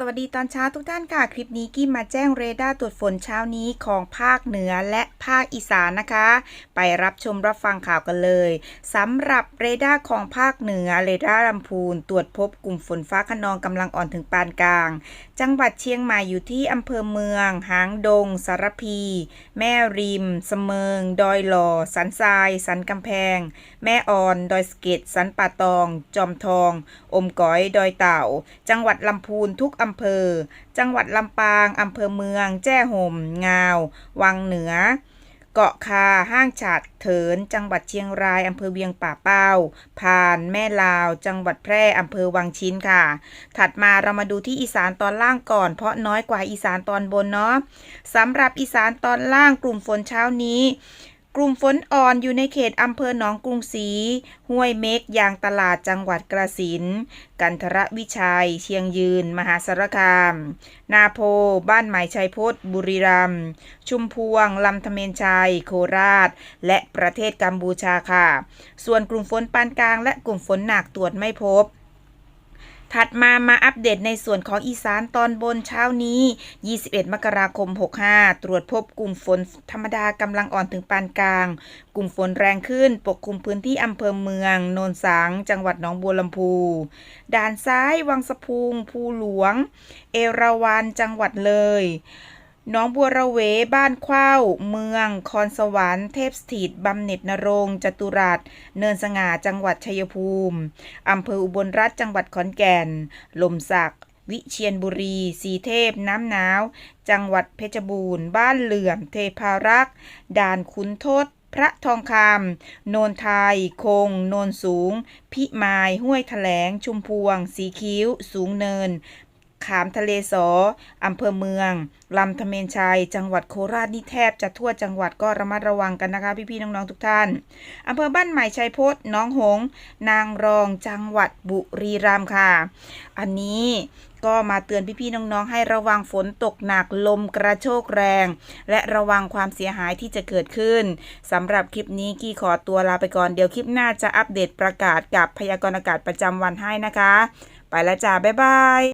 สวัสดีตอนเช้าทุกท่านค่ะ คลิปนี้กี้มาแจ้งเรดาร์ตรวจฝนเช้านี้ของภาคเหนือและภาคอีสานนะคะ ไปรับชมรับฟังข่าวกันเลยสำหรับเรดาร์ของภาคเหนือเรดาร์ลำพูนตรวจพบกลุ่มฝนฟ้าขนองกำลังอ่อนถึงปานกลาง จังหวัดเชียงใหม่อยู่ที่อำเภอเมือง หางดง สารพี แม่ริม เสมิง ดอยหล่อ สันทราย สันกำแพง แม่อ่อน ดอยสเก็ดสันป่าตอง จอมทอง อมก๋อย ดอยเต่า จังหวัดลำพูนทุกอำำเภอ จังหวัดลำปาง อำเภอเมือง แจ้ห่ม งาว วังเหนือ เกาะคา ห้างฉาดเถิน จังหวัดเชียงราย อำเภอเวียงป่าเป้าพานแม่ลาว จังหวัดแพร่ อำเภอวังชิ้นค่ะ ถัดมาเรามาดูที่อีสานตอนล่างก่อน เพราะน้อยกว่าอีสานตอนบนเนาะสำหรับอีสานตอนล่างกลุ่มฝนเช้านี้ กลุ่มฝนอ่อนอยู่ในเขตอำเภอหนองกรุงศรีห้วยเมกยางตลาดจังหวัดกระสิน กันทรวิชัย เชียงยืน มหาสารคาม นาโพ บ้านใหม่ชัยพจน์บุรีรัมย์ชุมพวง ลำธเมนชัย โคราช และประเทศกัมพูชาค่ะ ส่วนกลุ่มฝนปานกลางและกลุ่มฝนหนักตรวจไม่พบ ถัดมามาอัปเดตในส่วนของอีสานตอนบนเช้านี้ 21 มกราคม 65 ตรวจพบกลุ่มฝนธรรมดากำลังอ่อนถึงปานกลาง กลุ่มฝนแรงขึ้น ปกคลุมพื้นที่อำเภอเมือง โนนสัง จังหวัดหนองบัวลำพู ด่านซ้าย วังสะพุง ภูหลวง เอราวัน จังหวัดเลย น้องบัวระเว บ้านข้าว เมือง คอนสวรรค์ เทพสถิตบำเหน็จนรงจตุรัส เนินสง่า จังหวัดชัยภูมิ อำเภออุบลรัฐ จังหวัดขอนแก่น ลมสัก วิเชียนบุรี สีเทพ น้ำหนาว จังหวัดเพชรบูรณ์ บ้านเหลื่อม เทพารักษ์ ด่านขุนทดพระทองคำ โนนไทย คง โนนสูง พิมาย ห้วยแถลง ชุมพวง สีคิ้ว สูงเนิน ขามทะเลสออำเภอเมือง ลำธเมนชัย จังหวัดโคราชนี่แทบจะทั่วจังหวัดก็ระมัดระวังกันนะคะ พี่ๆน้องๆทุกท่านอำเภอบ้านใหม่ชัยพจน์น้องหง นางรองจังหวัดบุรีรัมย์ค่ะ อันนี้ก็มาเตือนพี่ๆน้องๆให้ระวังฝนตกหนักลมกระโชกแรง และระวังความเสียหายที่จะเกิดขึ้นสำหรับคลิปนี้กี้ขอตัวลาไปก่อนเดี๋ยวคลิปหน้าจะอัปเดตประกาศกับพยากรณ์อากาศประจำวันให้นะคะ ไปแล้วจ้าบ๊ายบาย